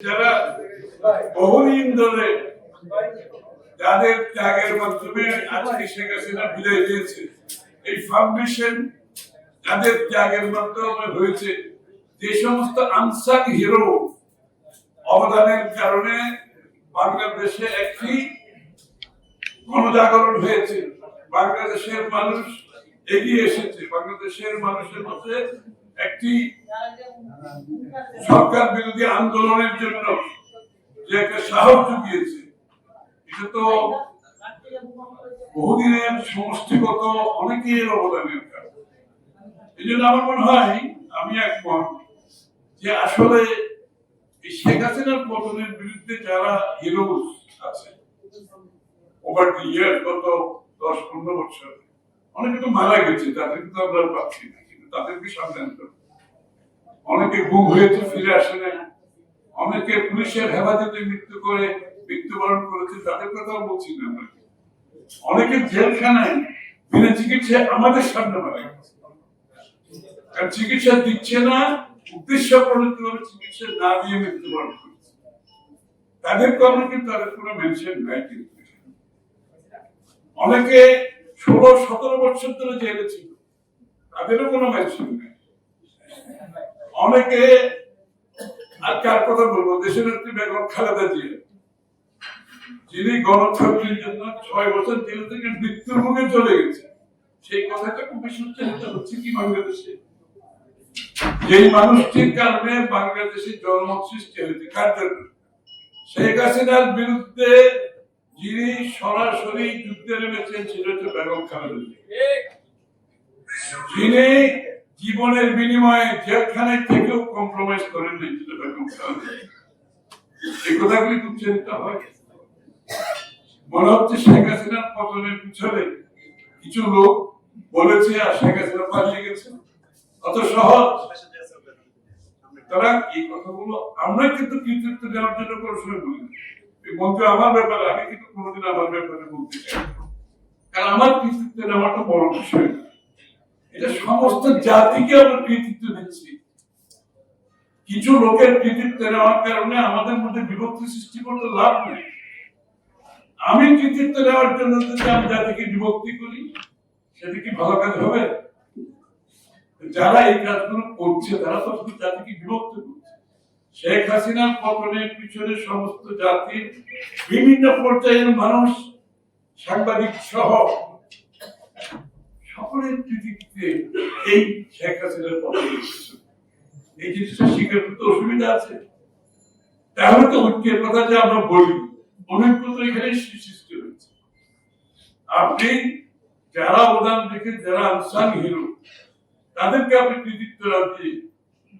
যারা বহুদিন ধরে যাদের ত্যাগের মাধ্যমে আজকে শেখ হাসিনা বিদায় দিয়েছে, এই ফাউন্ডেশন যাদের ত্যাগের মাধ্যমে হয়েছে, যে সমস্ত আনসাং হিরো অবদানের কারণে বাংলাদেশে একটি গণজাগরণ হয়েছে। বাংলাদেশের মানুষ এগিয়ে এসেছে। বাংলাদেশের মানুষের মধ্যে একটি সরকার বিরোধী আন্দোলনের জন্য যে একটা সাহস জুগিয়েছে, এটা তো বহুদিনের সমষ্টিগত অনেকের অবদানের কারণ। এই জন্য আমার মনে হয়, আমি একমত যে আসলে শেখ হাসিনার পতনের বিরুদ্ধে যারা হিরোজ আছে ওভার দি ইয়ার গত দশ পনেরো বছর, অনেকে তো মারা গেছে, তাদের কিন্তু আমরা পাচ্ছি না। তাদেরকে আনতে হবে। অনেকে হয়েছে, ফিরে আসে না অনেকে পুলিশের হেফাজতে মৃত্যু করে, মৃত্যুবরণ করেছে, তাদের কথাও বলছি না আমরা। অনেকে জেলখানায় বিনা চিকিৎসায় আমাদের সামনে মারা গেছে। কারণ চিকিৎসা দিচ্ছে না, উদ্দেশ্য চিকিৎসা না দিয়ে মৃত্যুবরণ করেছে। তাদের কর্মে কিন্তু তাদের কোনো মেনশন নাই কিন্তু। অনেকে ষোলো সতেরো বছর ধরে জেলে ছিল। তাদেরও কোনো মেনশন নেই। অনেকে আর কথা বলব? দেশের একটি বেগম খালেদা জিয়া। যিনি গণতন্ত্রের জন্য ছয় বছর জেল থেকে মৃত্যুর মুখে চলে গেছে। সেই কথাটা খুব বেশি হচ্ছে কি বাংলাদেশে? যেই মানুষটির কারণে বাংলাদেশে জনমত সৃষ্টি হয়েছে, কার শেখ হাসিনার বিরুদ্ধে যিনি সরাসরি যুদ্ধে নেমেছেন, সেটা হচ্ছে বেগম খালেদা যিনি জীবনের বিনিময়ে জেলখানায় থেকেও কম্প্রোমাইজ করেন। এই কথাগুলি উচ্চারিত হয়। মনে হচ্ছে শেখ হাসিনার পতনের পিছনে কিছু লোক বলেছে আর শেখ হাসিনা পালিয়ে গেছে। অত সহজ। তারা এই কথাগুলো আমরা কিন্তু কৃতিত্ব দেওয়ার জন্য আমার ব্যাপারে, আমি কিন্তু কোনোদিন আমার ব্যাপারে বলতে চাই কারণ আমার কৃতিত্ব নেওয়াটা বড় বিষয়। এটা সমস্ত জাতিকে আমরা কৃতিত্ব দিচ্ছি কিছু লোকের কৃতিত্ব নেওয়ার কারণে আমাদের মধ্যে বিভক্তি সৃষ্টি করতে লাভ নেই। আমি কৃতিত্ব নেওয়ার জন্য যদি আমি জাতিকে বিভক্তি করি, সেটা কি ভালো কাজ হবে? যারা এই কাজগুলো করছে, তারা তো শুধু জাতিকে বিভক্ত করছে। শেখ হাসিনার পতনের পিছনে সমস্ত জাতির বিভিন্ন পর্যায়ের মানুষ সাংবাদিক সহ কৃতিত্বে এই শেখ হাসিনার এই জিনিসটা স্বীকার করতে অসুবিধা আছে। তাহলে তো ঐক্যের কথা যে আমরা বলি অনৈক্য তো এখানে সৃষ্টি হয়েছে। আপনি যারা অবদান রেখে, যারা আনসান হিরো তাদেরকে আপনি কৃতিত্ব রাখি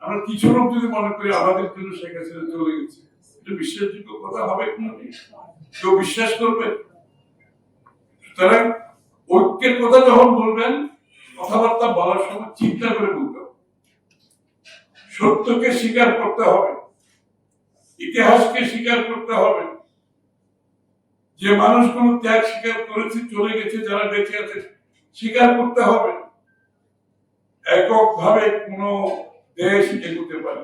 আমরা কিছু লোক যদি মনে করি আমাদের জন্য শেখ হাসিনা চলে গেছে, এটা বিশ্বাসযোগ্য কথা হবে কেউ বিশ্বাস করবে? সুতরাং ঐক্যের কথা যখন বলবেন, কথাবার্তা বলার সময় চিন্তা করে বলতে হবে। সত্যকে স্বীকার করতে হবে, ইতিহাসকে স্বীকার করতে হবে। যে মানুষগুলো ত্যাগ স্বীকার করেছে, চলে গেছে, যারা বেঁচে আছে, স্বীকার করতে হবে। এককভাবে কোনো দেশ এগোতে পারে।